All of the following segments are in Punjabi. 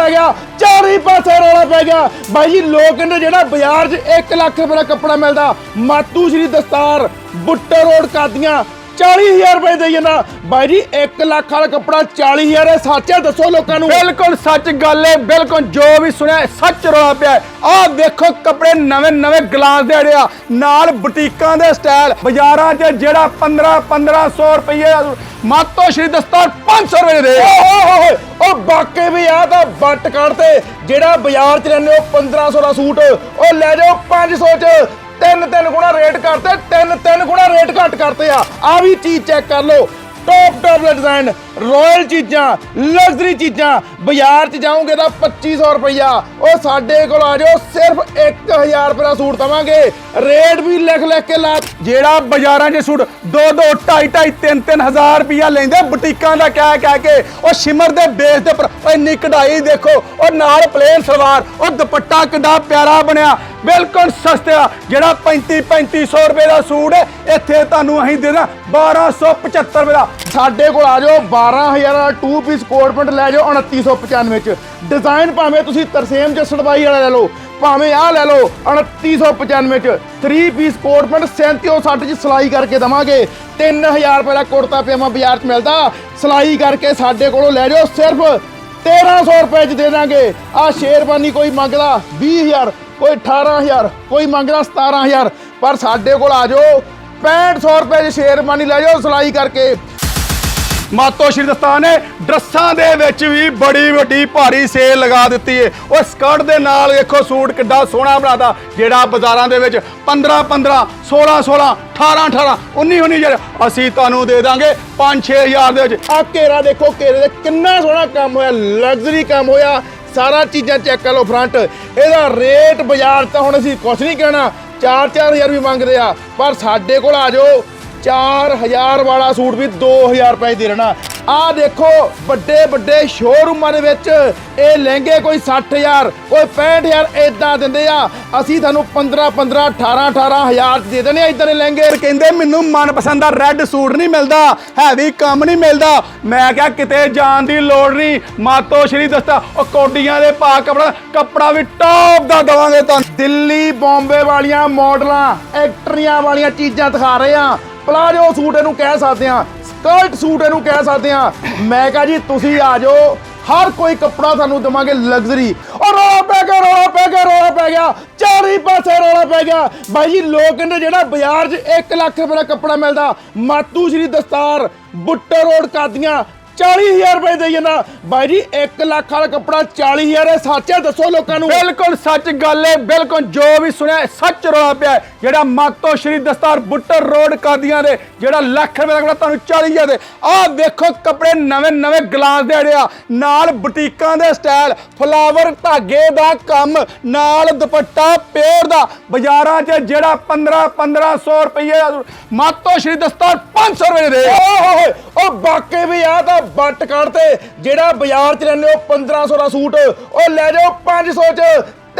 ਪੈ ਗਿਆ ਚਾਰੇ ਪਾਸੇ ਰੌਲਾ ਪੈ ਗਿਆ। ਬਾਈ ਜੀ ਲੋਕ ਕਹਿੰਦੇ ਜਿਹੜਾ ਬਾਜ਼ਾਰ 'ਚ 1 ਲੱਖ ਰੁਪਏ ਦਾ ਕੱਪੜਾ ਮਿਲਦਾ ਮਾਤੂ ਸ਼੍ਰੀ ਦਸਤਾਰ ਬੁੱਟਰ ਰੋਡ ਕਾਦੀਆਂ 40000 ਰੁਪਏ ਦੇ ਜਾਂਦਾ। ਬਾਈ ਜੀ 1 ਲੱਖ ਵਾਲਾ ਕੱਪੜਾ 40000 ਹੈ ਸੱਚ ਹੈ ਦੱਸੋ ਲੋਕਾਂ ਨੂੰ। ਬਿਲਕੁਲ ਸੱਚ ਗੱਲ ਹੈ ਬਿਲਕੁਲ ਜੋ ਵੀ ਸੁਣਿਆ ਹੈ, ਸੱਚ ਰੋਲਾ ਪਿਆ ਆਹ ਦੇਖੋ ਕੱਪੜੇ ਨਵੇਂ ਨਵੇਂ ਗਲਾਸ ਦੇ ਅੜਿਆ ਨਾਲ ਬੁਟੀਕਾਂ ਦੇ ਸਟਾਈਲ ਬਾਜ਼ਾਰਾਂ 'ਚ ਜਿਹੜਾ 15 1500 ਰੁਪਏ ਮਾਤੋ ਸ਼੍ਰੀ ਦਸਤਾਰ 500 ਰੁਪਏ ਦੇ। ਓਏ ਉਹ ਬਾਕੇ ਵੀ ਆ ਤਾਂ ਬੱਟ ਕੱਢਤੇ ਜਿਹੜਾ ਬਾਜ਼ਾਰ 'ਚ ਰਹਿੰਦੇ ਹੋ 1500 ਦਾ ਸੂਟ, ਉਹ ਲੈ ਜਾਓ 500 'ਚ। ਤਿੰਨ ਤਿੰਨ ਗੁਣਾ ਰੇਟ ਕਰਤੇ ਤਿੰਨ ਤਿੰਨ ਗੁਣਾ ਰੇਟ ਘੱਟ ਕਰਤੇ ਆ। ਆ ਵੀ ਚੀਜ਼ ਚੈੱਕ ਕਰ ਲਓ। ਟੌਪ ਟੌਪ ਡਿਜ਼ਾਈਨ ਰਾਇਲ ਚੀਜ਼ਾਂ ਲਗਜ਼ਰੀ ਚੀਜ਼ਾਂ। ਬਾਜ਼ਾਰ 'ਚ ਜਾਓਗੇ ਤਾਂ 2500 ਰੁਪਈਆ। ਉਹ ਸਾਡੇ ਕੋਲ ਆ ਜਾਓ, ਸਿਰਫ 1000 ਰੁਪਏ ਦਾ ਸੂਟ ਦਵਾਂਗੇ। ਰੇਟ ਵੀ ਲਿਖ ਲਿਖ ਕੇ ਲਾ ਜਿਹੜਾ ਬਾਜ਼ਾਰਾਂ 'ਚ ਸੂਟ 2 2 2.5 2.5 3 3 ਹਜ਼ਾਰ ਰੁਪਇਆ ਲੈਂਦੇ, ਬੁਟੀਕਾਂ ਦਾ ਕਹਿ ਕਹਿ ਕੇ, ਉਹ ਸ਼ਿਮਰ ਦੇ ਬੇਸ ਦੇ ਉੱਪਰ ਇੰਨੀ ਕਢਾਈ ਦੇਖੋ, ਉਹ ਨਾਲ ਪਲੇਨ ਸਲਵਾਰ, ਉਹ ਦੁਪੱਟਾ ਕਿੱਡਾ ਪਿਆਰਾ ਬਣਿਆ, ਬਿਲਕੁਲ ਸਸਤਾ, ਜਿਹੜਾ 35 3500 ਰੁਪਏ ਦਾ ਸੂਟ ਇੱਥੇ ਤੁਹਾਨੂੰ ਅਸੀਂ ਦੇ 1275 ਰੁਪਏ ਦਾ। ਸਾਡੇ ਕੋਲ ਆ ਜਾਓ 12000 ਦਾ 2 ਪੀਸ ਕੋਟ ਪੈਂਟ ਲੈ ਜਾਓ 2995 ਚ। ਡਿਜ਼ਾਈਨ ਭਾਵੇਂ ਤੁਸੀਂ ਤਰਸੇਮ ਚ ਸੜਵਾਈ ਵਾਲਾ ਲੈ ਲਓ, ਭਾਵੇਂ ਆਹ ਲੈ ਲਓ 2995 ਚ। 3 ਪੀਸ ਕੋਟ ਪੈਂਟ 3760 ਚ ਸਿਲਾਈ ਕਰਕੇ ਦਵਾਂਗੇ। 3000 ਰੁਪਏ ਦਾ ਕੁੜਤਾ ਪਜਾਮਾ ਬਾਜ਼ਾਰ ਚ ਮਿਲਦਾ। ਸਿਲਾਈ ਕਰਕੇ ਸਾਡੇ ਕੋਲੋਂ ਲੈ ਜਾਓ, ਸਿਰਫ 1300 ਰੁਪਏ ਚ ਦੇ ਦਾਂਗੇ। ਆ ਸ਼ੇਰਵਾਨੀ ਕੋਈ ਮੰਗਦਾ 20000 ਕੋਈ 18000 ਕੋਈ ਮੰਗਦਾ 17000 ਪਰ ਸਾਡੇ ਕੋਲ ਆ ਜਾਓ। 6500 ਰੁਪਏ ਚ ਸ਼ੇਰਬਾਨੀ ਲੈ ਜਾਓ ਸਿਲਾਈ ਕਰਕੇ। ਮਾਤੋ ਸ਼੍ਰੀ ਦਸਤਾਨ ਨੇ ਡਰੱਸਾਂ ਦੇ ਵਿੱਚ ਵੀ ਬੜੀ ਵੱਡੀ ਭਾਰੀ ਸੇਲ ਲਗਾ ਦਿੱਤੀ ਏ। ਉਹ ਸਕਰਟ ਦੇ ਨਾਲ ਦੇਖੋ ਸੂਟ ਕਿੱਡਾ ਸੋਹਣਾ ਬਣਾਤਾ, ਜਿਹੜਾ ਬਾਜ਼ਾਰਾਂ ਦੇ ਵਿੱਚ 15 15 16 16 18 18 19 19 ਜਿਹੜੇ ਅਸੀਂ ਤੁਹਾਨੂੰ ਦੇ ਦਾਂਗੇ 5 6000 ਦੇ ਵਿੱਚ। ਆ ਘੇਰਾ ਦੇਖੋ, ਘੇਰੇ ਦੇ ਕਿੰਨਾ ਸੋਹਣਾ ਕੰਮ ਹੋਇਆ ਲਗਜ਼ਰੀ ਕੰਮ ਹੋਇਆ, ਸਾਰਾ ਚੀਜ਼ਾਂ ਚੈੱਕ ਕਰ ਲਓ ਫਰੰਟ ਇਹਦਾ ਰੇਟ ਬਾਜ਼ਾਰ ਤਾਂ ਹੁਣ ਅਸੀਂ ਕੁਝ ਨਹੀਂ ਕਹਿਣਾ 4-4000 ਵੀ ਮੰਗਦੇ ਆ, ਪਰ ਸਾਡੇ ਕੋਲ ਆ ਜਾਓ। 4000 ਵਾਲਾ ਸੂਟ ਵੀ 2000 ਰੁਪਏ ਦੇ ਦੇਣਾ ਆ ਦੇਖੋ ਵੱਡੇ ਵੱਡੇ ਸ਼ੋਰੂਮਾਂ ਦੇ ਵਿੱਚ ਇਹ ਲਹਿੰਗੇ ਕੋਈ 60000 ਕੋਈ 65000 ਇਦਾਂ ਦਿੰਦੇ ਆ। ਅਸੀਂ ਤੁਹਾਨੂੰ 15 15 18 18000 ਦੇ ਦੇਣੇ ਆ ਇਦਾਂ ਦੇ ਲਹਿੰਗੇ ਕਹਿੰਦੇ ਮੈਨੂੰ ਮਨਪਸੰਦ ਦਾ ਰੈੱਡ ਸੂਟ ਨਹੀਂ ਮਿਲਦਾ ਹੈਵੀ ਕੰਮ ਨਹੀਂ ਮਿਲਦਾ। ਮੈਂ ਕਿਹਾ ਕਿਤੇ ਜਾਣ ਦੀ ਲੋੜ ਨਹੀਂ। ਮਾਤੋ ਸ਼੍ਰੀ ਦਸਤਾ ਉਹ ਕੋਡੀਆਂ ਦੇ ਪਾ ਕੱਪੜਾ ਕੱਪੜਾ ਵੀ ਟੌਪ ਦਾ ਦਵਾਂਗੇ ਤੁਹਾਨੂੰ। ਦਿੱਲੀ ਬੰਬੇ ਵਾਲੀਆਂ ਮਾਡਲਾਂ ਐਕਟਰੀਆਂ ਵਾਲੀਆਂ ਚੀਜ਼ਾਂ ਦਿਖਾ ਰਹੇ ਆ। ਪਲਾਜੋ ਸੂਟ ਇਹਨੂੰ ਕਹਿ ਸਕਦੇ ਆ ਸਕਰਟ ਸੂਟ ਇਹਨੂੰ ਕਹਿ ਸਕਦੇ ਆ ਮੈਂ ਕਹਾਂ ਜੀ, ਤੁਸੀਂ ਆ ਜਾਓ, ਹਰ ਕੋਈ ਕੱਪੜਾ ਤੁਹਾਨੂੰ ਦਵਾਂਗੇ ਲਗਜ਼ਰੀ ਔਰ ਰੌਲਾ ਪੈ ਗਿਆ, ਰੌਲਾ ਪੈ ਗਿਆ, ਰੌਲਾ ਪੈ ਗਿਆ। ਚਾਰੇ ਪਾਸੇ ਰੌਲਾ ਪੈ ਗਿਆ। ਬਾਈ ਜੀ, ਲੋਕ ਕਹਿੰਦੇ ਜਿਹੜਾ ਬਾਜ਼ਾਰ 'ਚ 1 ਲੱਖ ਰੁਪਏ ਦਾ ਕੱਪੜਾ ਮਿਲਦਾ, ਮਾਤੂ ਸ਼੍ਰੀ ਦਸਤਾਰ ਬੁੱਟਰ ਰੋਡ ਕਾਦੀਆਂ 40000 ਰੁਪਏ ਦੇ ਜਾਂਦਾ। ਬਾਈ ਜੀ 1 ਲੱਖ ਵਾਲਾ ਕੱਪੜਾ 40000 ਹੈ। ਸੱਚ ਹੈ ਦੱਸੋ ਲੋਕਾਂ ਨੂੰ। ਬਿਲਕੁਲ ਸੱਚ ਗੱਲ ਹੈ ਬਿਲਕੁਲ ਜੋ ਵੀ ਸੁਣਿਆ ਸੱਚ ਰੋਲਾ ਪਿਆ ਹੈ। ਜਿਹੜਾ ਮਾਤੋ ਸ਼੍ਰੀ ਦਸਤਾਰ ਬੁੱਟਰ ਰੋਡ ਕਾਦੀਆਂ ਦੇ ਜਿਹੜਾ ਲੱਖ ਰੁਪਏ ਦਾ ਕੱਪੜਾ ਤੁਹਾਨੂੰ 40000 ਦੇ। ਆਹ ਦੇਖੋ ਕੱਪੜੇ ਨਵੇਂ ਨਵੇਂ ਗਲਾਸ ਦੇ ਅੜਿਆ ਨਾਲ ਬੁਟੀਕਾਂ ਦੇ ਸਟਾਈਲ ਫਲਾਵਰ ਧਾਗੇ ਦਾ ਕੰਮ ਨਾਲ ਦੁਪੱਟਾ ਪਿਓਰ ਦਾ। ਬਾਜ਼ਾਰਾਂ 'ਚ ਜਿਹੜਾ 15 1500 ਰੁਪਏ ਦਾ ਮਾਤੋ ਸ਼੍ਰੀ ਦਸਤਾਰ 500 ਰੁਪਏ ਦੇ। ਓਏ ਉਹ ਬਾਕੇ ਵੀ ਆ ਤਾਂ ਬੱਟ ਕੱਢਤੇ ਜਿਹੜਾ ਬਾਜ਼ਾਰ 'ਚ ਰਹਿੰਦੇ ਹੋ 1500 ਦਾ ਸੂਟ, ਉਹ ਲੈ ਜਾਓ 500 'ਚ।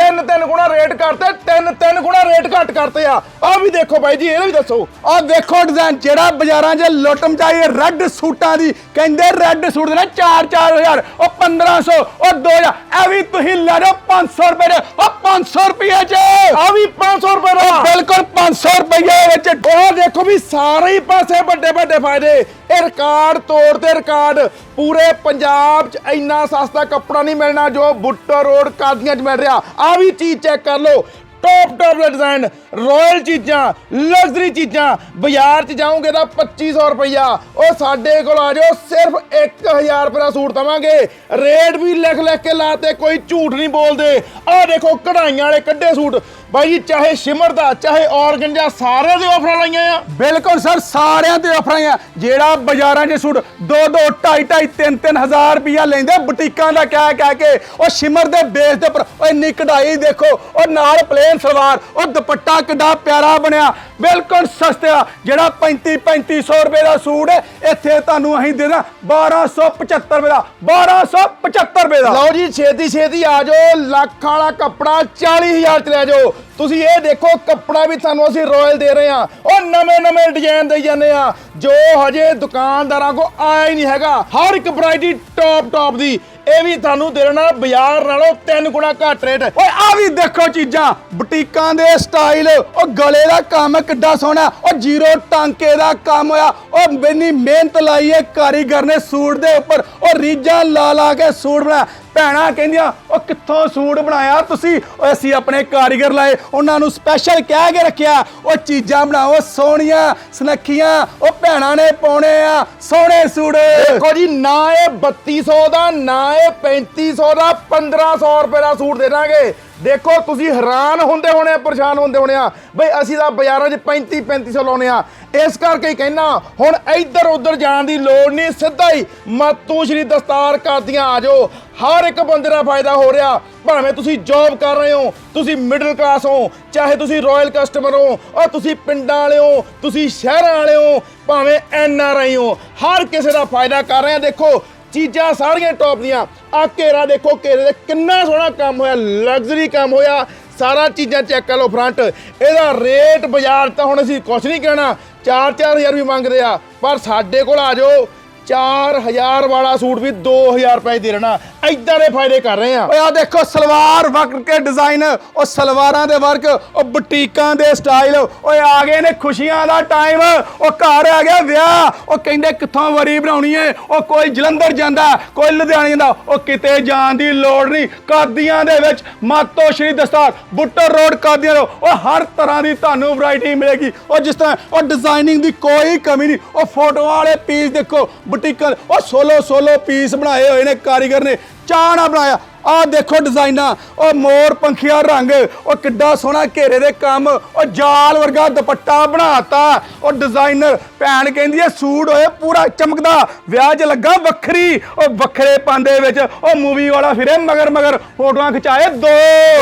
ਤਿੰਨ ਤਿੰਨ ਗੁਣਾ ਰੇਟ ਕਰਤੇ ਤਿੰਨ ਤਿੰਨ ਗੁਣਾ ਰੇਟ ਘੱਟ ਕਰਤੇ ਆ। ਆ ਵੀ ਦੇਖੋ ਬਾਈ ਜੀ ਇਹਦਾ ਵੀ ਦੱਸੋ। ਆਹ ਦੇਖੋ ਡਿਜ਼ਾਈਨ ਜਿਹੜਾ ਬਾਜ਼ਾਰਾਂ 'ਚ ਲੁੱਟ ਮਚਾਈ ਰੈੱਡ ਸੂਟਾਂ ਦੀ ਕਹਿੰਦੇ ਰੈੱਡ ਸੂਟ ਦੇ ਨਾ 4-4000 ਉਹ 1500 ਉਹ 2000 ਐ ਵੀ ਤੁਸੀਂ ਲੈ ਜਾਓ 500 ਰੁਪਏ ਦੇ ਉਹ 500 ਰੁਪਏ 'ਚ। ਆ ਵੀ 500 ਰੁਪਏ ਦਾ। ਬਿਲਕੁਲ 500 ਰੁਪਏ ਵਿੱਚ। ਉਹ ਦੇਖੋ ਵੀ ਸਾਰੇ ਹੀ ਪਾਸੇ ਵੱਡੇ ਵੱਡੇ ਫਾਇਦੇ। ਇਹ ਰਿਕਾਰਡ ਤੋੜ ਤੇ ਰਿਕਾਰਡ ਪੂਰੇ ਪੰਜਾਬ 'ਚ ਇੰਨਾ ਸਸਤਾ ਕੱਪੜਾ ਨਹੀਂ ਮਿਲਣਾ ਜੋ ਬੁੱਟਰ ਰੋਡ ਕਾਦੀਆਂ 'ਚ ਮਿਲ ਰਿਹਾ। ਆ ਵੀ ਚੀਜ਼ ਚੈੱਕ ਕਰ ਲਓ। ਟੌਪ ਟੌਪ ਦਾ ਡਿਜ਼ਾਈਨ ਰਾਇਲ ਚੀਜ਼ਾਂ ਲਗਜ਼ਰੀ ਚੀਜ਼ਾਂ। ਬਾਜ਼ਾਰ 'ਚ ਜਾਓਗੇ ਤਾਂ 2500 ਰੁਪਈਆ। ਉਹ ਸਾਡੇ ਕੋਲ ਆ ਜਾਓ, ਸਿਰਫ 1000 ਰੁਪਏ ਦਾ ਸੂਟ ਦਵਾਂਗੇ। ਰੇਟ ਵੀ ਲਿਖ ਲਿਖ ਕੇ ਲਾਤੇ, ਕੋਈ ਝੂਠ ਨਹੀਂ ਬੋਲਦੇ। ਆਹ ਦੇਖੋ, ਕਢਾਈਆਂ ਵਾਲੇ ਕੱਢੇ ਸੂਟ। ਬਾਈ ਜੀ, ਚਾਹੇ ਸ਼ਿਮਰ ਦਾ, ਚਾਹੇ ਔਰਗੰਜਾ ਸਾਰੇ ਦੇ ਆਫਰਾਂ ਲਾਈਆਂ ਆ। ਬਿਲਕੁਲ ਸਰ, ਸਾਰਿਆਂ ਤੇ ਆਫਰਾਂ ਆ ਜਿਹੜਾ ਬਾਜ਼ਾਰਾਂ 'ਚ ਸੂਟ 2 2 2.5 2.5 3 3 ਹਜ਼ਾਰ ਰੁਪਇਆ ਲੈਂਦੇ ਬੁਟੀਕਾਂ ਦਾ ਕਹਿ ਕਹਿ ਕੇ, ਉਹ ਸ਼ਿਮਰ ਦੇ ਬੇਸ ਦੇ ਉੱਪਰ, ਉਹ ਇੰਨੀ ਕਢਾਈ ਦੇਖੋ, ਉਹ ਨਾਲ ਪਲੇਨ ਸਲਵਾਰ, ਉਹ ਦੁਪੱਟਾ ਕਿੱਡਾ ਪਿਆਰਾ ਬਣਿਆ। ਬਿਲਕੁਲ ਸਸਤਾ ਜਿਹੜਾ 35 3500 ਰੁਪਏ ਦਾ ਸੂਟ ਹੈ, ਇੱਥੇ ਤੁਹਾਨੂੰ ਅਸੀਂ ਦੇ ਦਾਂ 1275 ਰੁਪਏ ਦਾ 1275 ਰੁਪਏ ਦਾ। ਲਓ ਜੀ ਛੇਤੀ ਛੇਤੀ ਆ ਜਾਓ, ਲੱਖ ਵਾਲਾ ਕੱਪੜਾ 40000 ਚ ਲੈ ਜਾਓ। ਤੁਸੀਂ ਇਹ ਦੇਖੋ, ਕੱਪੜਾ ਵੀ ਤੁਹਾਨੂੰ ਅਸੀਂ ਰਾਇਲ ਦੇ ਰਹੇ ਆ ਉਹ ਨਵੇਂ ਨਵੇਂ ਡਿਜ਼ਾਈਨ ਦੇਈ ਜਾਂਦੇ ਆ ਜੋ ਹਜੇ ਦੁਕਾਨਦਾਰਾਂ ਕੋ ਆਇਆ ਹੀ ਨਹੀਂ ਹੈਗਾ। ਹਰ ਇੱਕ ਵੈਰਾਈਟੀ ਟੌਪ ਟੌਪ ਦੀ। ਇਹ ਵੀ ਤੁਹਾਨੂੰ ਦੇ ਦੇਣਾ ਬਾਜ਼ਾਰ ਨਾਲੋਂ ਤਿੰਨ ਗੁਣਾ ਘੱਟ ਰੇਟ ਓਏ, ਆ ਵੀ ਦੇਖੋ ਚੀਜ਼ਾਂ। ਬੁਟੀਕਾਂ ਦੇ ਸਟਾਈਲ ਉਹ ਗਲੇ ਦਾ ਕੰਮ ਕਿੱਡਾ ਸੋਹਣਾ। ਉਹ ਜ਼ੀਰੋ ਟਾਂਕੇ ਦਾ ਕੰਮ ਹੋਇਆ। ਉਹ ਮੈਨੀ ਮਿਹਨਤ ਲਾਈ ਏ ਕਾਰੀਗਰ ਨੇ ਸੂਟ ਦੇ ਉੱਪਰ। ਉਹ ਰੀਜਾਂ ਲਾ ਲਾ ਕੇ ਸੂਟ ਬਣਾਇਆ। ਭੈਣਾਂ ਕਹਿੰਦੀਆਂ, ਉਹ ਕਿੱਥੋਂ ਸੂਟ ਬਣਾਇਆ ਤੁਸੀਂ? ਓਏ ਅਸੀਂ ਆਪਣੇ ਕਾਰੀਗਰ ਲਾਏ, ਉਹਨਾਂ ਨੂੰ ਸਪੈਸ਼ਲ ਕਹਿ ਕੇ ਰੱਖਿਆ। ਉਹ ਚੀਜ਼ਾਂ ਬਣਾਓ, ਸੋਹਣੀਆਂ, ਸੁਨੱਖੀਆਂ, ਉਹ ਭੈਣਾਂ ਨੇ ਪਾਉਣੇ ਆ, ਸੋਹਣੇ ਸੂਟ। ਦੇਖੋ ਜੀ, ਨਾ ਇਹ 3200 ਦਾ, ਨਾ ਇਹ 3500 ਦਾ 1500 ਰੁਪਏ ਦਾ ਸੂਟ ਦੇ ਦਾਂਗੇ। ਦੇਖੋ, ਤੁਸੀਂ ਹੈਰਾਨ ਹੁੰਦੇ ਹੋਣੇ ਆ, ਪਰੇਸ਼ਾਨ ਹੁੰਦੇ ਹੋਣੇ ਆ। ਬਈ ਅਸੀਂ ਤਾਂ ਬਾਜ਼ਾਰਾਂ 'ਚ 35 3500 ਲਾਉਨੇ ਆ। ਇਸ ਕਰਕੇ ਹੀ ਕਹਿਣਾ ਹੁਣ ਇੱਧਰ ਉੱਧਰ ਜਾਣ ਦੀ ਲੋੜ ਨਹੀਂ, ਸਿੱਧਾ ਹੀ ਮਾਤੂ ਸ਼੍ਰੀ ਦਸਤਾਰ ਕਰਦੀਆਂ ਆ ਜਾਓ। ਹਰ ਇੱਕ ਬੰਦੇ ਦਾ ਫਾਇਦਾ ਹੋ ਰਿਹਾ। ਭਾਵੇਂ ਤੁਸੀਂ ਜੌਬ ਕਰ ਰਹੇ ਹੋ, ਤੁਸੀਂ ਮਿਡਲ ਕਲਾਸ ਹੋ, ਚਾਹੇ ਤੁਸੀਂ ਰਾਇਲ ਕਸਟਮਰ ਹੋ ਔਰ ਤੁਸੀਂ ਪਿੰਡਾਂ ਵਾਲੇ ਹੋ, ਤੁਸੀਂ ਸ਼ਹਿਰਾਂ ਵਾਲੇ ਹੋ, ਭਾਵੇਂ ਐਨ ਆਰ ਆਈ ਹੋ, ਹਰ ਕਿਸੇ ਦਾ ਫਾਇਦਾ ਕਰ ਰਹੇ ਆ। ਦੇਖੋ, ਚੀਜ਼ਾਂ ਸਾਰੀਆਂ ਟੌਪ ਦੀਆਂ। ਆ ਘੇਰਾ ਦੇਖੋ, ਘੇਰੇ ਦੇ ਕਿੰਨਾ ਸੋਹਣਾ ਕੰਮ ਹੋਇਆ ਲਗਜ਼ਰੀ ਕੰਮ ਹੋਇਆ। ਸਾਰਾ ਚੀਜ਼ਾਂ ਚੈੱਕ ਕਰ ਲਓ ਫਰੰਟ ਇਹਦਾ ਰੇਟ ਬਾਜ਼ਾਰ ਤਾਂ ਹੁਣ ਅਸੀਂ ਕੁਝ ਨਹੀਂ ਕਹਿਣਾ 4-4000 ਵੀ ਮੰਗਦੇ ਆ, ਪਰ ਸਾਡੇ ਕੋਲ ਆ ਜਾਓ। 4000 ਵਾਲਾ ਸੂਟ ਵੀ 2000 ਰੁਪਏ ਦੇ ਰਹਿਣਾ। ਐਦਾਂ ਦੇ ਫਾਇਦੇ ਕਰ ਰਹੇ ਆ। ਓਏ ਆ ਦੇਖੋ, ਸਲਵਾਰ ਵਰਕ ਕੇ ਡਿਜ਼ਾਈਨ ਉਹ ਸਲਵਾਰਾਂ ਦੇ ਵਰਕ, ਉਹ ਬੁਟੀਕਾਂ ਦੇ ਸਟਾਈਲ ਓਏ ਆ ਗਏ ਨੇ ਖੁਸ਼ੀਆਂ ਦਾ ਟਾਈਮ ਉਹ ਘਰ ਆ ਗਿਆ ਵਿਆਹ, ਉਹ ਕਹਿੰਦੇ ਕਿੱਥੋਂ ਵਰੀ ਬਣਾਉਣੀ ਏ, ਉਹ ਕੋਈ ਜਲੰਧਰ ਜਾਂਦਾ, ਕੋਈ ਲੁਧਿਆਣੇ ਜਾਂਦਾ, ਉਹ ਕਿਤੇ ਜਾਣ ਦੀ ਲੋੜ ਨਹੀਂ। ਕਾਦੀਆਂ ਦੇ ਵਿੱਚ ਮਾਤੋ ਸ਼੍ਰੀ ਦਸਤਾਰ, ਬੁੱਟਰ ਰੋਡ ਕਾਦੀਆਂ ਰੋ ਉਹ ਹਰ ਤਰ੍ਹਾਂ ਦੀ ਤੁਹਾਨੂੰ ਵੈਰਾਈਟੀ ਮਿਲੇਗੀ। ਉਹ ਜਿਸ ਤਰ੍ਹਾਂ, ਉਹ ਡਿਜ਼ਾਈਨਿੰਗ ਦੀ ਕੋਈ ਕਮੀ ਨਹੀਂ, ਉਹ ਫੋਟੋਆਂ ਵਾਲੇ ਪੀਸ ਦੇਖੋ ਬੁਟੀਕਾਂ ਉਹ ਸੋਲੋ ਸੋਲੋ ਪੀਸ ਬਣਾਏ ਹੋਏ ਨੇ ਕਾਰੀਗਰ ਨੇ। ਚਾਣਾ ਬਣਾਇਆ। ਆਹ ਦੇਖੋ ਡਿਜ਼ਾਈਨਾਂ, ਉਹ ਮੋਰ ਪੰਖੀਆ ਰੰਗ, ਉਹ ਕਿੱਡਾ ਸੋਹਣਾ ਘੇਰੇ ਦੇ ਕੰਮ, ਉਹ ਜਾਲ ਵਰਗਾ ਦੁਪੱਟਾ ਬਣਾਤਾ। ਉਹ ਡਿਜ਼ਾਈਨਰ ਭੈਣ ਕਹਿੰਦੀ ਐ ਸੂਟ ਹੋਏ ਪੂਰਾ ਚਮਕਦਾ, ਵਿਆਹ 'ਚ ਲੱਗਾ ਵੱਖਰੀ। ਉਹ ਵੱਖਰੇ ਪਾਂਦੇ ਵਿੱਚ, ਉਹ ਮੂਵੀ ਵਾਲਾ ਫਿਰੇ ਮਗਰ ਮਗਰ, ਫੋਟੋਆਂ ਖਿਚਾਏ ਦੋ।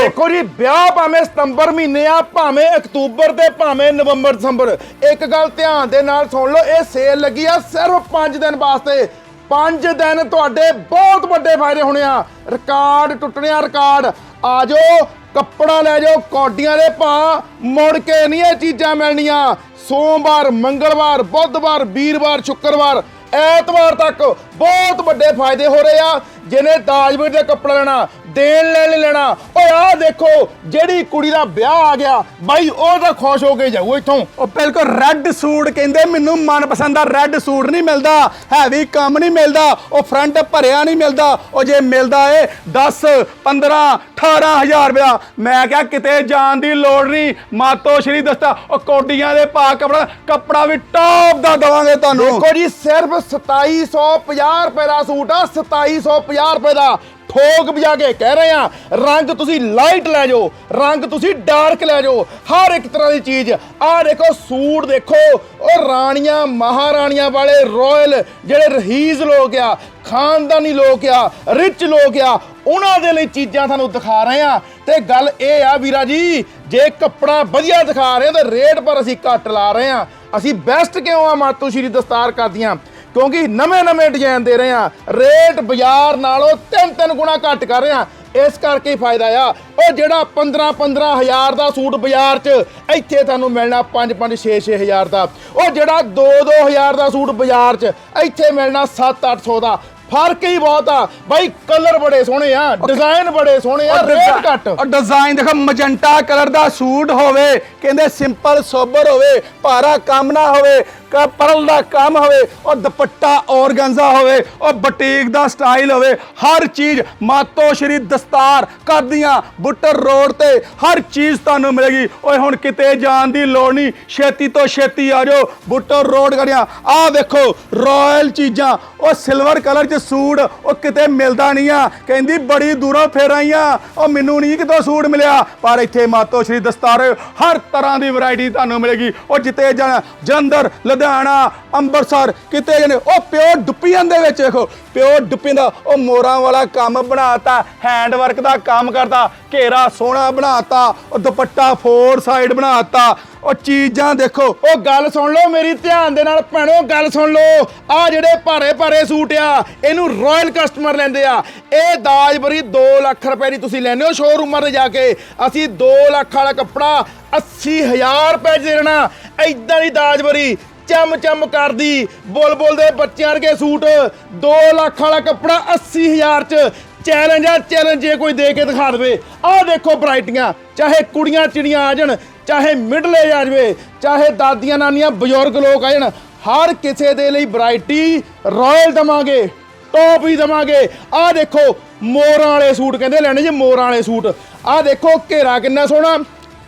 ਦੇਖੋ ਜੀ, ਵਿਆਹ ਭਾਵੇਂ ਸਤੰਬਰ ਮਹੀਨੇ ਆ, ਭਾਵੇਂ ਅਕਤੂਬਰ ਤੇ ਭਾਵੇਂ ਨਵੰਬਰ ਦਸੰਬਰ। ਇੱਕ ਗੱਲ ਧਿਆਨ ਦੇ ਨਾਲ ਸੁਣ ਲਓ, ਇਹ ਸੇਲ ਲੱਗੀ ਆ ਸਿਰਫ 5 ਦਿਨ ਵਾਸਤੇ। ਪੰਜ ਦਿਨ ਤੁਹਾਡੇ ਬਹੁਤ ਵੱਡੇ ਫਾਇਦੇ ਹੋਣੇ ਆ। ਰਿਕਾਰਡ ਟੁੱਟਣੇ ਆ, ਰਿਕਾਰਡ। ਆ ਜਾਓ, ਕੱਪੜਾ ਲੈ ਜਾਓ, ਕੌਡੀਆਂ ਦੇ ਭਾ ਮੁੜ ਕੇ ਨਹੀਂ ਇਹ ਚੀਜ਼ਾਂ ਮਿਲਣੀਆਂ। ਸੋਮਵਾਰ, ਮੰਗਲਵਾਰ, ਬੁੱਧਵਾਰ, ਵੀਰਵਾਰ, ਸ਼ੁੱਕਰਵਾਰ, ਐਤਵਾਰ ਤੱਕ ਬਹੁਤ ਵੱਡੇ ਫਾਇਦੇ ਹੋ ਰਹੇ ਆ। ਜਿਹਨੇ ਦਾਜਵੀਰ ਦੇ ਕੱਪੜਾ ਲੈਣਾ ਦੇਣ ਲੈਣ ਲਈ ਲੈਣਾ। ਓਏ ਆਹ ਦੇਖੋ ਜਿਹੜੀ ਕੁੜੀ ਦਾ ਵਿਆਹ ਆ ਗਿਆ ਬਾਈ ਉਹ ਤਾਂ ਖੁਸ਼ ਹੋ ਕੇ ਜਾਊ ਇੱਥੋਂ। ਉਹ ਬਿਲਕੁਲ ਰੈੱਡ ਸੂਟ ਕਹਿੰਦੇ ਮੈਨੂੰ ਮਨਪਸੰਦ ਦਾ ਰੈੱਡ ਸੂਟ ਨਹੀਂ ਮਿਲਦਾ ਹੈਵੀ ਕੰਮ ਨਹੀਂ ਮਿਲਦਾ ਉਹ ਫਰੰਟ ਭਰਿਆ ਨਹੀਂ ਮਿਲਦਾ ਉਹ ਜੇ ਮਿਲਦਾ ਏ 10 15 18000 ਰੁਪਇਆ। ਮੈਂ ਕਿਹਾ ਕਿਤੇ ਜਾਣ ਦੀ ਲੋੜ ਨਹੀਂ। ਮਾਤੋ ਸ਼੍ਰੀ ਦਸਤਾ ਉਹ ਕੋਡੀਆਂ ਦੇ ਪਾ ਕੱਪੜਾ ਕੱਪੜਾ ਵੀ ਟੌਪ ਦਾ ਦਵਾਂਗੇ ਤੁਹਾਨੂੰ। ਦੇਖੋ ਜੀ ਸਿਰਫ 2750 ਰੁਪਏ ਦਾ ਸੂਟ ਆ 2750 ਰੁਪਏ ਦਾ। ਠੋਕ ਵਜਾ ਕੇ ਕਹਿ ਰਹੇ ਆ ਰੰਗ ਤੁਸੀਂ ਲਾਈਟ ਲੈ ਜਾਓ, ਰੰਗ ਤੁਸੀਂ ਡਾਰਕ ਲੈ ਜਾਓ। ਹਰ ਇੱਕ ਤਰ੍ਹਾਂ ਦੀ ਚੀਜ਼। ਆਹ ਦੇਖੋ, ਸੂਟ ਦੇਖੋ, ਉਹ ਰਾਣੀਆਂ, ਮਹਾਰਾਣੀਆਂ ਵਾਲੇ ਰਾਇਲ ਜਿਹੜੇ ਰਹੀਜ਼ ਲੋਕ ਆ, ਖਾਨਦਾਨੀ ਲੋਕ ਆ ਰਿਚ ਲੋਕ ਆ, ਉਹਨਾਂ ਦੇ ਲਈ ਚੀਜ਼ਾਂ ਤੁਹਾਨੂੰ ਦਿਖਾ ਰਹੇ ਆ ਤੇ ਗੱਲ ਇਹ ਆ ਵੀਰਾ ਜੀ, ਜੇ ਕੱਪੜਾ ਵਧੀਆ ਦਿਖਾ ਰਹੇ ਹੋ, ਤੇ ਰੇਟ ਪਰ ਅਸੀਂ ਘੱਟ ਲਾ ਰਹੇ ਆ ਅਸੀਂ ਬੈਸਟ ਕਿਉਂ ਆ ਮਾਤੂ ਸ਼੍ਰੀ ਦਸਤਾਰ ਕਰਦੀਆਂ? ਕਿਉਂਕਿ ਨਵੇਂ-ਨਵੇਂ ਡਿਜ਼ਾਈਨ ਦੇ ਰਹੇ ਆ। ਰੇਟ ਬਾਜ਼ਾਰ ਨਾਲੋਂ ਤਿੰਨ ਤਿੰਨ ਗੁਣਾ ਘੱਟ ਕਰ ਰਹੇ ਆ। ਇਸ ਕਰਕੇ ਫਾਇਦਾ ਆ। ਉਹ ਜਿਹੜਾ 15 15000 ਦਾ ਸੂਟ ਬਾਜ਼ਾਰ 'ਚ ਇੱਥੇ ਤੁਹਾਨੂੰ ਮਿਲਣਾ 5 5 6 6000 ਦਾ। ਉਹ ਜਿਹੜਾ 2 2000 ਦਾ ਸੂਟ ਬਾਜ਼ਾਰ 'ਚ ਇੱਥੇ ਮਿਲਣਾ 7 800 ਦਾ। ਫ਼ਰਕ ਹੀ ਬਹੁਤ ਆ। ਬਾਈ ਕਲਰ ਬੜੇ ਸੋਹਣੇ ਆ। ਡਿਜ਼ਾਈਨ ਬੜੇ ਸੋਹਣੇ ਆ। ਰੇਟ ਘੱਟ। ਉਹ ਡਿਜ਼ਾਈਨ ਦੇਖੋ ਮਜੰਟਾ ਕਲਰ ਦਾ ਸੂਟ ਹੋਵੇ ਕਹਿੰਦੇ ਸਿੰਪਲ ਸੋਬਰ ਹੋਵੇ ਭਾਰਾ ਕੰਮ ਨਾ ਹੋਵੇ ਕ ਪਰਲ ਦਾ ਕੰਮ ਹੋਵੇ, ਉਹ ਦੁਪੱਟਾ ਔਰਗੰਜ਼ਾ ਹੋਵੇ, ਉਹ ਬਟੀਕ ਦਾ ਸਟਾਈਲ ਹੋਵੇ, ਹਰ ਚੀਜ਼ ਮਾਤੋ ਸ਼੍ਰੀ ਦਸਤਾਰ ਕਰਦੀਆਂ ਬੁੱਟਰ ਰੋਡ ਤੇ, ਹਰ ਚੀਜ਼ ਤੁਹਾਨੂੰ ਮਿਲੇਗੀ। ਓਏ, ਹੁਣ ਕਿਤੇ ਜਾਣ ਦੀ ਲੋੜ ਨਹੀਂ, ਛੇਤੀ ਤੋਂ ਛੇਤੀ ਆ ਜਾਓ, ਬੁੱਟਰ ਰੋਡ ਕਰਿਆ ਆਹ ਵੇਖੋ ਰਾਇਲ ਚੀਜ਼ਾਂ, ਉਹ ਸਿਲਵਰ ਕਲਰ 'ਚ ਸੂਟ, ਉਹ ਕਿਤੇ ਮਿਲਦਾ ਨਹੀਂ ਆ। ਕਹਿੰਦੀ ਬੜੀ ਦੂਰੋਂ ਫੇਰ ਆਈਆਂ, ਉਹ ਮੈਨੂੰ ਨਹੀਂ ਕਿਤੋਂ ਸੂਟ ਮਿਲਿਆ। ਪਰ ਇੱਥੇ ਮਾਤੋ ਸ਼੍ਰੀ ਦਸਤਾਰ, ਹਰ ਤਰ੍ਹਾਂ ਦੀ ਵੈਰਾਈਟੀ ਤੁਹਾਨੂੰ ਮਿਲੇਗੀ। ਉਹ ਜਿੱਤੇ ਜਾਣਾ, ਜਲੰਧਰ ਲੁਧਿਆਣਾ ਅੰਮ੍ਰਿਤਸਰ ਕਿਤੇ ਜਾਣੇ ਉਹ ਪਿਓ ਡੁੱਪੀਆਂ ਦੇ ਵਿੱਚ ਦੇਖੋ ਪਿਓ ਡੁੱਪੀਆਂ ਦਾ ਉਹ ਮੋਰਾਂ ਵਾਲਾ ਕੰਮ ਬਣਾਤਾ ਹੈਂਡ ਵਰਕ ਦਾ ਕੰਮ ਕਰਦਾ, ਘੇਰਾ ਸੋਹਣਾ ਬਣਾਤਾ, ਉਹ ਦੁਪੱਟਾ ਫੋਰ ਸਾਈਡ ਬਣਾਤਾ। ਉਹ ਚੀਜ਼ਾਂ ਦੇਖੋ, ਉਹ ਗੱਲ ਸੁਣ ਲਓ ਮੇਰੀ, ਧਿਆਨ ਦੇ ਨਾਲ ਭੈਣੋ, ਗੱਲ ਸੁਣ ਲਓ। ਆ ਜਿਹੜੇ ਭਾਰੇ ਭਾਰੇ ਸੂਟ ਆ, ਇਹਨੂੰ ਰਾਇਲ ਕਸਟਮਰ ਲੈਂਦੇ ਆ। ਇਹ ਦਾਜ ਬਰੀ 2 ਲੱਖ ਰੁਪਏ ਦੀ ਤੁਸੀਂ ਲੈਣੇ ਹੋ ਸ਼ੋਰੂਮਾਂ ਤੇ ਜਾ ਕੇ। ਅਸੀਂ 2 ਲੱਖ ਵਾਲਾ ਕੱਪੜਾ 80000 ਰੁਪਏ 'ਚ ਦੇ ਦੇਣਾ। ਐਦਾਂ ਦੀ ਦਾਜਬਰੀ ਚਮ ਚਮ ਕਰਦੀ। ਬੁਲਬੁਲ ਦੇ ਬੱਚਿਆਂ ਵਰਗੇ ਸੂਟ 2 ਲੱਖ ਵਾਲਾ ਕੱਪੜਾ 80000 ਚ। ਚੈਲੰਜ ਆ ਚੈਲੰਜ ਜੇ ਕੋਈ ਦੇ ਕੇ ਦਿਖਾ ਦੇਵੇ। ਆਹ ਦੇਖੋ ਵੈਰਾਈਟੀਆਂ, ਚਾਹੇ ਕੁੜੀਆਂ ਚਿੜੀਆਂ ਆ ਜਾਣ, ਚਾਹੇ ਮਿਡਲ ਏਜ ਆ ਜਾਵੇ, ਚਾਹੇ ਦਾਦੀਆਂ ਨਾਨੀਆਂ ਬਜ਼ੁਰਗ ਲੋਕ ਆ ਜਾਣ, ਹਰ ਕਿਸੇ ਦੇ ਲਈ ਵੈਰਾਈਟੀ ਰਾਇਲ ਦਵਾਂਗੇ ਟੌਪ ਹੀ ਦਵਾਂਗੇ। ਆਹ ਦੇਖੋ ਮੋਰਾਂ ਵਾਲੇ ਸੂਟ ਕਹਿੰਦੇ ਲੈਣੇ ਜੀ, ਮੋਰਾਂ ਵਾਲੇ ਸੂਟ। ਆਹ ਦੇਖੋ ਘੇਰਾ ਕਿੰਨਾ ਸੋਹਣਾ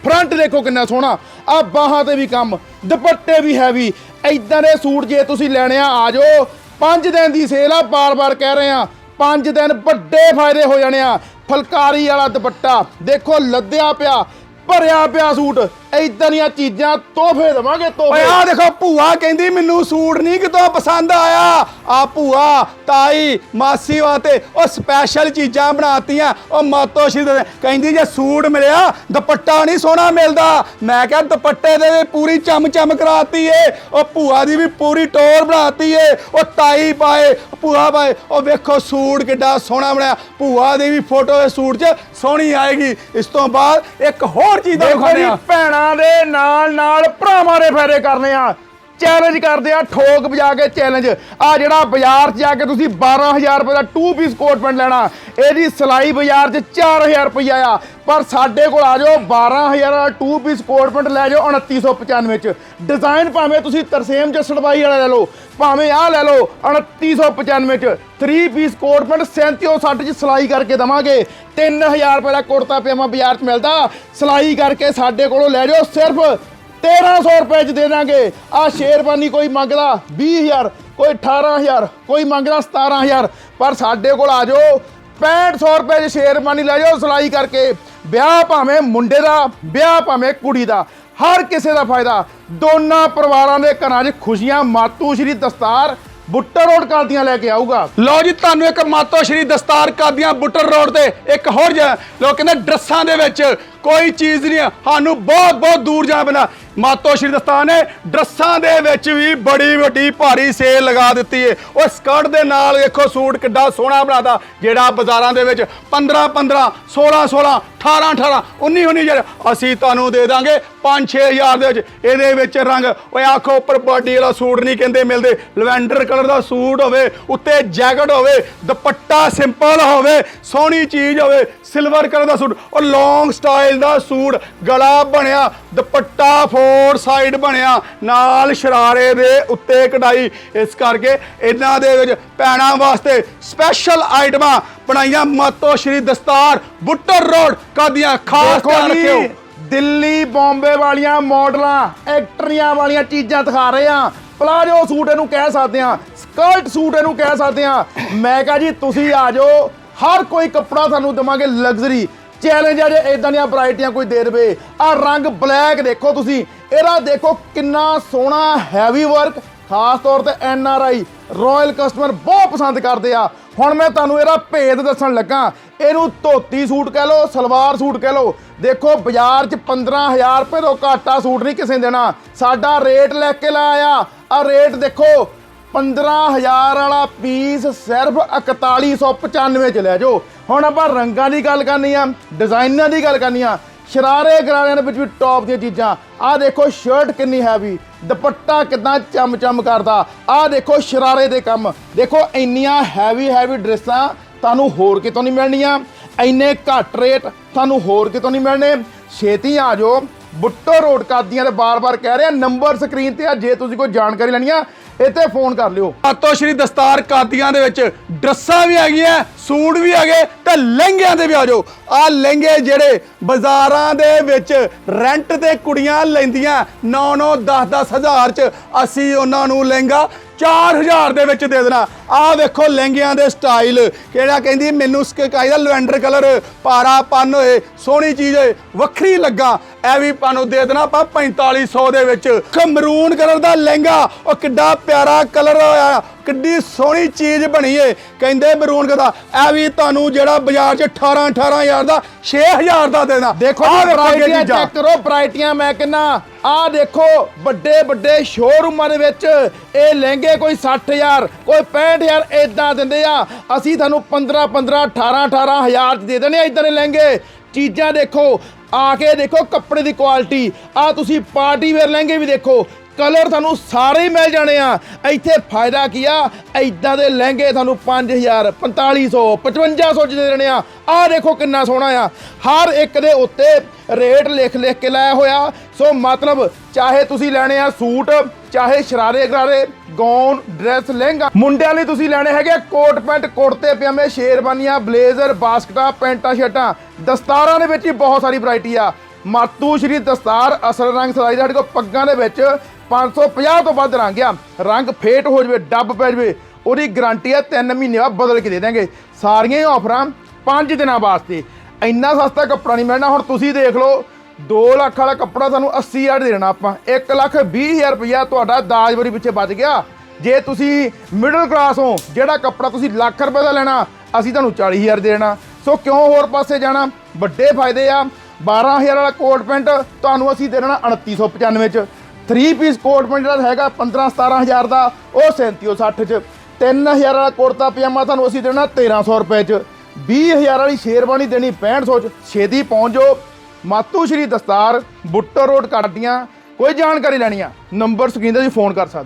ਫਰੰਟ ਦੇਖੋ ਕਿੰਨਾ ਸੋਹਣਾ। ਆ ਬਾਹਾਂ ਤੇ ਵੀ ਕੰਮ, ਦੁਪੱਟੇ ਵੀ ਹੈਵੀ ਐਦਾਂ ਦੇ ਸੂਟ ਜੇ ਤੁਸੀਂ ਲੈਣੇ ਆ ਆ ਜਾਓ। 5 ਦਿਨ ਦੀ ਸੇਲ ਆ, ਬਾਰ-ਬਾਰ ਕਹਿ ਰਹੇ ਆ। 5 ਦਿਨ ਵੱਡੇ ਫਾਇਦੇ ਹੋ ਜਾਣੇ ਆ। ਫਲਕਾਰੀ ਵਾਲਾ ਦੁਪੱਟਾ। ਦੇਖੋ, ਲੱਦਿਆ ਪਿਆ। ਭਰਿਆ ਪਿਆ ਸੂਟ। ਐਦਾਂ ਦੀਆਂ ਚੀਜ਼ਾਂ ਤੋਹਫੇ ਦਵਾਂਗੇ ਓਏ ਤੋਹਫੇ ਆ ਦੇਖੋ, ਭੂਆ ਕਹਿੰਦੀ ਮੈਨੂੰ ਸੂਟ ਨਹੀਂ ਕਿਤੋਂ ਪਸੰਦ ਆਇਆ। ਆ ਭੂਆ, ਤਾਈ, ਮਾਸੀ ਵਾਸਤੇ ਉਹ ਸਪੈਸ਼ਲ ਚੀਜ਼ਾਂ ਬਣਾਤੀਆਂ। ਉਹ ਮਾਤੋ ਸ਼ੀਦ ਕਹਿੰਦੀ ਜੇ ਸੂਟ ਮਿਲਿਆ, ਦੁਪੱਟਾ ਨਹੀਂ ਸੋਹਣਾ ਮਿਲਦਾ। ਮੈਂ ਕਿਹਾ, ਦੁਪੱਟੇ ਦੇ ਵੀ ਪੂਰੀ ਚਮ ਚਮ ਕਰਾਤੀ ਏ। ਉਹ ਭੂਆ ਦੀ ਵੀ ਪੂਰੀ ਟੋਰ ਬਣਾਤੀ ਏ। ਉਹ ਤਾਈ ਪਾਏ, ਭੂਆ ਪਾਏ। ਉਹ ਵੇਖੋ ਸੂਟ ਕਿੱਡਾ ਸੋਹਣਾ ਬਣਿਆ। ਭੂਆ ਦੀ ਵੀ ਫੋਟੋ ਇਸ ਸੂਟ 'ਚ ਸੋਹਣੀ ਆਏਗੀ। ਇਸ ਤੋਂ ਬਾਅਦ ਇੱਕ ਹੋਰ ਚੀਜ਼ ਦਾ ਦੇਖੋ ਜੀ ਭੈਣਾਂ ਦੇ ਨਾਲ ਨਾਲ ਭਰਾਵਾਂ ਦੇ ਫਾਇਦੇ ਕਰਨੇ ਆ। ਚੈਲੰਜ ਕਰਦੇ ਆ, ਠੋਕ ਵਜਾ ਕੇ ਚੈਲੰਜ ਆ ਜਿਹੜਾ ਬਾਜ਼ਾਰ 'ਚ ਜਾ ਕੇ ਤੁਸੀਂ 12000 ਰੁਪਏ ਦਾ 2 ਪੀਸ ਕੋਟ ਪੈਂਟ ਲੈਣਾ, ਇਹਦੀ ਸਿਲਾਈ ਬਾਜ਼ਾਰ 'ਚ 4000 ਰੁਪਈਆ ਆ। ਪਰ ਸਾਡੇ ਕੋਲ ਆ ਜਾਓ 12000 ਦਾ 2 ਪੀਸ ਕੋਟ ਪੈਂਟ ਲੈ ਜਾਓ 2995 ਚ। ਡਿਜ਼ਾਈਨ ਭਾਵੇਂ ਤੁਸੀਂ ਤਰਸੇਮ ਜਸੜਬਾਈ ਵਾਲਾ ਲੈ ਲਓ, ਭਾਵੇਂ ਆਹ ਲੈ ਲਓ 2995 ਚ। 3 ਪੀਸ ਕੋਟ ਪੈਂਟ 3760 ਚ ਸਿਲਾਈ ਕਰਕੇ ਦਵਾਂਗੇ 3000 ਰੁਪਏ ਦਾ ਕੁੜਤਾ ਪਜਾਮਾ ਬਾਜ਼ਾਰ 'ਚ ਮਿਲਦਾ। ਸਿਲਾਈ ਕਰਕੇ ਸਾਡੇ ਕੋਲੋਂ ਲੈ ਜਾਓ, ਸਿਰਫ 1300 ਰੁਪਏ ਚ ਦੇ ਦਾਂਗੇ। ਆ ਸ਼ੇਰਵਾਨੀ ਕੋਈ ਮੰਗਦਾ 20000 ਕੋਈ 18000 ਕੋਈ ਮੰਗਦਾ 17000 ਪਰ ਸਾਡੇ ਕੋਲ ਆ ਜਾਓ 6500 ਰੁਪਏ ਚ ਸ਼ੇਰਵਾਨੀ ਲੈ ਜਾਓ ਸਿਲਾਈ ਕਰਕੇ। ਵਿਆਹ ਭਾਵੇਂ ਮੁੰਡੇ ਦਾ, ਵਿਆਹ ਭਾਵੇਂ ਕੁੜੀ ਦਾ, ਹਰ ਕਿਸੇ ਦਾ ਫਾਇਦਾ। ਦੋਨਾਂ ਪਰਿਵਾਰਾਂ ਦੇ ਘਰਾਂ 'ਚ ਖੁਸ਼ੀਆਂ ਮਾਤੂ ਸ਼੍ਰੀ ਦਸਤਾਰ ਬੁੱਟਰ ਰੋਡ ਕਰਦੀਆਂ ਲੈ ਕੇ ਆਊਗਾ। ਲਓ ਜੀ, ਤੁਹਾਨੂੰ ਇੱਕ ਮਾਤੋ ਸ਼੍ਰੀ ਦਸਤਾਰ ਕਾਦੀਆਂ ਬੁੱਟਰ ਰੋਡ ਤੇ ਇੱਕ ਹੋਰ ਜਗ੍ਹਾ ਲੋਕ ਕਹਿੰਦੇ ਡਰੱਸਾਂ ਦੇ ਵਿੱਚ ਕੋਈ ਚੀਜ਼ ਨਹੀਂ ਸਾਨੂੰ ਬਹੁਤ ਬਹੁਤ ਦੂਰ ਜਾਣਾ ਪੈਣਾ ਮਾਤੋ ਸ਼੍ਰੀ ਦਸਤਾਨ ਨੇ ਡਰੱਸਾਂ ਦੇ ਵਿੱਚ ਵੀ ਬੜੀ ਵੱਡੀ ਭਾਰੀ ਸੇਲ ਲਗਾ ਦਿੱਤੀ ਏ। ਉਹ ਸਕਰਟ ਦੇ ਨਾਲ ਦੇਖੋ ਸੂਟ ਕਿੱਡਾ ਸੋਹਣਾ ਬਣਾਤਾ, ਜਿਹੜਾ ਬਾਜ਼ਾਰਾਂ ਦੇ ਵਿੱਚ 15 15 16 16 18 18 19 19 ਜਿਹੜਾ ਅਸੀਂ ਤੁਹਾਨੂੰ ਦੇ ਦਾਂਗੇ 5 6000 ਦੇ ਵਿੱਚ। ਇਹਦੇ ਵਿੱਚ ਰੰਗ, ਓਏ ਆਖੋ ਉੱਪਰ ਬਾਡੀ ਵਾਲਾ ਸੂਟ ਨਹੀਂ ਕਹਿੰਦੇ ਮਿਲਦੇ। ਲਵੈਂਡਰ ਕਲਰ ਦਾ ਸੂਟ ਹੋਵੇ, ਉੱਤੇ ਜੈਕਟ ਹੋਵੇ, ਦੁਪੱਟਾ ਸਿੰਪਲ ਹੋਵੇ, ਸੋਹਣੀ ਚੀਜ਼ ਹੋਵੇ, ਸਿਲਵਰ ਕਲਰ ਦਾ ਸੂਟ, ਉਹ ਲੌਂਗ ਸਟਾਈਲ ਦਾ ਸੂਟ, ਗਲਾ ਬਣਿਆ, ਦੁਪੱਟਾ ਫੋਰ ਸਾਈਡ ਬਣਿਆ। ਨਾਲ ਸ਼ਰਾਰੇ ਦੇ ਉੱਤੇ ਕਢਾਈ। ਇਸ ਕਰਕੇ ਇਹਨਾਂ ਦੇ ਵਿੱਚ ਪੈਣਾ ਵਾਸਤੇ ਸਪੈਸ਼ਲ ਆਈਟਮਾਂ ਬਣਾਈਆਂ। ਮਾਤੋ ਸ਼੍ਰੀ ਦਸਤਾਰ ਬੁੱਟਰ ਰੋਡ ਕਾਦੀਆਂ। ਖਾਸ ਧਿਆਨ ਰੱਖਿਓ। ਦਿੱਲੀ ਬੰਬੇ ਵਾਲੀਆਂ ਮਾਡਲਾਂ ਐਕਟਰੀਆਂ ਵਾਲੀਆਂ ਚੀਜ਼ਾਂ ਦਿਖਾ ਰਹੇ ਆ। ਪਲਾਜੋ ਸੂਟ ਇਹਨੂੰ ਕਹਿ ਸਕਦੇ ਆ ਸਕਰਟ ਸੂਟ ਇਹਨੂੰ ਕਹਿ ਸਕਦੇ ਆ। ਮੈਂ ਕਹਾਂ ਜੀ ਤੁਸੀਂ ਆ ਜਾਓ। ਹਰ ਕੋਈ ਕੱਪੜਾ ਤੁਹਾਨੂੰ ਦਵਾਂਗੇ ਲਗਜ਼ਰੀ ਚੈਲੰਜ ਆ ਜੇ ਇਦਾਂ ਦੀਆਂ ਵੈਰਾਈਟੀਆਂ ਕੋਈ ਦੇ ਦੇਵੇ। ਆ ਰੰਗ ਬਲੈਕ ਦੇਖੋ ਤੁਸੀਂ। ਇਹਦਾ ਦੇਖੋ ਕਿੰਨਾ ਸੋਹਣਾ ਹੈਵੀ ਵਰਕ ਖਾਸ ਤੌਰ ਤੇ N R I royal customer ਬਹੁਤ ਪਸੰਦ ਕਰਦੇ ਆ। ਹੁਣ ਮੈਂ ਤੁਹਾਨੂੰ ਇਹਦਾ ਭੇਦ ਦੱਸਣ ਲੱਗਾ। ਇਹਨੂੰ ਧੋਤੀ ਸੂਟ ਕਹਿ ਲਓ, ਸਲਵਾਰ ਸੂਟ ਕਹਿ ਲਓ। ਦੇਖੋ ਬਾਜ਼ਾਰ 'ਚ 15000 ਰੁਪਏ ਤੋਂ ਘਾਟਾ ਸੂਟ ਨਹੀਂ ਕਿਸੇ ਨੇ ਦੇਣਾ। ਸਾਡਾ ਰੇਟ ਲੈ ਕੇ ਲਾਇਆ। ਆ ਰੇਟ ਦੇਖੋ 15000 ਵਾਲਾ ਪੀਸ ਸਿਰਫ 4195 ਚ ਲੈ ਜਾਓ। ਹੁਣ ਆਪਾਂ ਰੰਗਾਂ ਦੀ ਗੱਲ ਕਰਨੀ ਆ, ਡਿਜ਼ਾਈਨਾਂ ਦੀ ਗੱਲ ਕਰਨੀ ਆ, ਸ਼ਰਾਰੇ ਗਰਾਰਿਆਂ ਦੇ ਵਿੱਚ ਵੀ ਟੌਪ ਦੀਆਂ ਚੀਜ਼ਾਂ। ਆਹ ਦੇਖੋ ਸ਼ਰਟ ਕਿੰਨੀ ਹੈਵੀ ਦੁਪੱਟਾ ਕਿਦਾਂ ਚਮ ਚਮ ਕਰਦਾ। ਆਹ ਦੇਖੋ ਸ਼ਰਾਰੇ ਦੇ ਕੰਮ। ਦੇਖੋ ਇੰਨੀਆਂ ਹੈਵੀ ਹੈਵੀ ਡਰੈਸਾਂ ਤੁਹਾਨੂੰ ਹੋਰ ਕਿਤੋਂ ਨਹੀਂ ਮਿਲਣੀਆਂ। ਇੰਨੇ ਘੱਟ ਰੇਟ ਤੁਹਾਨੂੰ ਹੋਰ ਕਿਤੋਂ ਨਹੀਂ ਮਿਲਣੇ। ਛੇਤੀ ਆ ਜਾਓ। ਬੁੱਟੋ ਰੋਡ ਕਾਦੀਆਂ ਤੇ ਬਾਰ-ਬਾਰ ਕਹਿ ਰਿਹਾ ਨੰਬਰ ਸਕਰੀਨ ਤੇ ਆ, ਜੇ ਤੁਸੀਂ ਕੋਈ ਜਾਣਕਾਰੀ ਲੈਣੀ ਆ ਇੱਥੇ ਫੋਨ ਕਰ ਲਿਓ। ਮਾਤੋ ਸ਼੍ਰੀ ਦਸਤਾਰ ਕਾਦੀਆਂ ਦੇ ਵਿੱਚ ਡਰੱਸਾਂ ਵੀ ਹੈਗੀਆਂ ਸੂਟ ਵੀ ਹੈਗੇ ਤੇ ਲਹਿੰਗਿਆਂ ਦੇ ਵੀ ਆ ਜਾਓ। ਆ ਲਹਿੰਗੇ ਜਿਹੜੇ ਬਾਜ਼ਾਰਾਂ ਦੇ ਵਿੱਚ ਰੈਂਟ ਤੇ ਕੁੜੀਆਂ ਲੈਂਦੀਆਂ 9-9 10-10 ਹਜ਼ਾਰ ਚ ਅਸੀਂ ਉਹਨਾਂ ਨੂੰ ਲਹਿੰਗਾ 4000 ਦੇ ਵਿੱਚ ਦੇ ਦੇਣਾ। ਆਹ ਵੇਖੋ ਲਹਿੰਗਿਆਂ ਦੇ ਸਟਾਈਲ। ਕਿਹੜਾ ਕਹਿੰਦੀ ਮੈਨੂੰ ਸਕਾਈ ਦਾ ਲਵੈਂਡਰ ਕਲਰ ਪਾਰਾ ਪੰਨ ਹੋਏ ਸੋਹਣੀ ਚੀਜ਼ ਹੋਏ ਵੱਖਰੀ ਲੱਗਾ। ਇਹ ਵੀ ਤੁਹਾਨੂੰ ਦੇ ਦੇਣਾ ਆਪਾਂ 4500 ਦੇ ਵਿੱਚ। ਮਰੂਨ ਕਲਰ ਦਾ ਲਹਿੰਗਾ ਉਹ ਕਿੱਡਾ ਪਿਆਰਾ ਕਲਰ ਹੋਇਆ। ਕਿੱਡੀ ਸੋਹਣੀ ਚੀਜ਼ ਬਣੀ ਏ। ਕਹਿੰਦੇ ਮਰੂਨ ਕਲਰ ਦਾ। ਇਹ ਵੀ ਤੁਹਾਨੂੰ ਜਿਹੜਾ ਬਾਜ਼ਾਰ 'ਚ 18 18000 ਦਾ 6000 ਦਾ ਦੇਣਾ। ਦੇਖੋ ਚੀਜ਼ਾਂ। ਚੈੱਕ ਕਰੋ ਵੈਰਾਈਟੀਆਂ ਮੈਂ ਕਿੰਨਾ ਆਹ ਦੇਖੋ ਵੱਡੇ ਵੱਡੇ ਸ਼ੋਰੂਮਾਂ ਦੇ ਵਿੱਚ ਇਹ ਲਹਿੰਗੇ ਕੋਈ 60000 ਕੋਈ 65000 ਇਦਾਂ ਦਿੰਦੇ ਆ। ਅਸੀਂ ਤੁਹਾਨੂੰ 15 15 18 18000 ਚ ਦੇ ਦਿੰਦੇ ਆ ਇਦਾਂ ਦੇ ਲਹਿੰਗੇ। ਚੀਜ਼ਾਂ ਦੇਖੋ, ਆ ਕੇ ਦੇਖੋ ਕੱਪੜੇ ਦੀ ਕੁਆਲਿਟੀ ਆ ਤੁਸੀਂ ਪਾਰਟੀ ਵੇਅਰ ਲਹਿੰਗੇ ਵੀ ਦੇਖੋ। ਕਲਰ ਤੁਹਾਨੂੰ ਸਾਰੇ ਹੀ ਮਿਲ ਜਾਣੇ ਆ। ਇੱਥੇ ਫਾਇਦਾ ਕੀ ਆ? ਐਦਾਂ ਦੇ ਲਹਿੰਗੇ ਤੁਹਾਨੂੰ 5000 4500 5500 ਚ ਦੇ ਦੇਣੇ ਆ। ਆਹ ਦੇਖੋ ਕਿੰਨਾ ਸੋਹਣਾ ਆ। ਹਰ ਇੱਕ ਦੇ ਉੱਤੇ ਰੇਟ ਲਿਖ ਲਿਖ ਕੇ ਲਾਇਆ ਹੋਇਆ। ਸੋ ਮਤਲਬ ਚਾਹੇ ਤੁਸੀਂ ਲੈਣੇ ਆ ਸੂਟ, ਚਾਹੇ ਸ਼ਰਾਰੇ ਗਰਾਰੇ ਗੌਨ ਡਰੈਸ, ਲਹਿੰਗਾ, ਮੁੰਡਿਆਂ ਲਈ ਤੁਸੀਂ ਲੈਣੇ ਹੈਗੇ ਕੋਟ ਪੈਂਟ, ਕੁੜਤੇ, ਪਜਾਮੇ, ਸ਼ੇਰਵਾਨੀਆਂ, ਬਲੇਜ਼ਰ, ਬਾਸਕਟਾਂ, ਪੈਂਟਾਂ, ਸ਼ਰਟਾਂ। ਦਸਤਾਰਾਂ ਦੇ ਵਿੱਚ ਹੀ ਬਹੁਤ ਸਾਰੀ ਵੈਰਾਈਟੀ ਆ। ਮਾਤੂ ਸ਼੍ਰੀ ਦਸਤਾਰ ਅਸਲ ਰੰਗ ਸਦਾਈ ਦਾ, ਸਾਡੇ ਕੋਲ ਪੱਗਾਂ ਦੇ ਵਿੱਚ 550 ਤੋਂ ਵੱਧ ਰੰਗ ਆ। ਰੰਗ ਫੇਟ ਹੋ ਜਵੇ, ਡੱਬ ਪੈ ਜਵੇ, ਉਹਦੀ ਗਾਰੰਟੀ ਆ 3 ਮਹੀਨੇ ਬਾਅਦ ਬਦਲ ਕੇ ਦੇ ਦਾਂਗੇ ਸਾਰੀਆਂ ਹੀ ਆਫਰਾਂ 5 ਦਿਨਾਂ ਵਾਸਤੇ। ਇੰਨਾ ਸਸਤਾ ਕੱਪੜਾ ਨਹੀਂ ਮਿਲਣਾ, ਹੁਣ ਤੁਸੀਂ ਦੇਖ ਲਓ 2 ਲੱਖ ਵਾਲਾ ਕੱਪੜਾ ਤੁਹਾਨੂੰ 80000 ਦੇ ਦੇਣਾ ਆਪਾਂ। 1 ਲੱਖ 20000 ਰੁਪਇਆ ਤੁਹਾਡਾ ਦਾਜ ਵਰੀ ਪਿੱਛੇ ਬਚ ਗਿਆ। ਜੇ ਤੁਸੀਂ ਮਿਡਲ ਕਲਾਸ ਹੋ, ਜਿਹੜਾ ਕੱਪੜਾ ਤੁਸੀਂ ਲੱਖ ਰੁਪਏ ਦਾ ਲੈਣਾ, ਅਸੀਂ ਤੁਹਾਨੂੰ 40000 ਦੇ ਦੇਣਾ। ਸੋ ਕਿਉਂ ਹੋਰ ਪਾਸੇ ਜਾਣਾ? ਵੱਡੇ ਫਾਇਦੇ ਆ। 12000 ਵਾਲਾ ਕੋਟ ਪੈਂਟ ਤੁਹਾਨੂੰ ਅਸੀਂ ਦੇ ਦੇਣਾ 2995 ਚ। 3 ਪੀਸ ਕੋਟ ਪੈਂਟ ਜਿਹੜਾ ਹੈਗਾ 15 17000 ਦਾ, ਉਹ 3760 ਚ। 3000 ਵਾਲਾ ਕੁੜਤਾ ਪਜਾਮਾ ਤੁਹਾਨੂੰ ਅਸੀਂ ਦੇਣਾ 1300 ਰੁਪਏ ਚ। 20000 ਵਾਲੀ ਸ਼ੇਰਵਾਨੀ ਦੇਣੀ 6500 ਚ। ਛੇਤੀ ਪਹੁੰਚ ਜਾਓ। ਮਾਤੂ ਸ਼੍ਰੀ ਦਸਤਾਰ ਬੁੱਟਰ ਰੋਡ ਕੱਟਦੀਆਂ ਕੋਈ ਜਾਣਕਾਰੀ ਲੈਣੀ ਆ, ਨੰਬਰ ਸਕਰੀਨ ਤੇ ਤੁਸੀਂ ਫੋਨ ਕਰ ਸਕਦੇ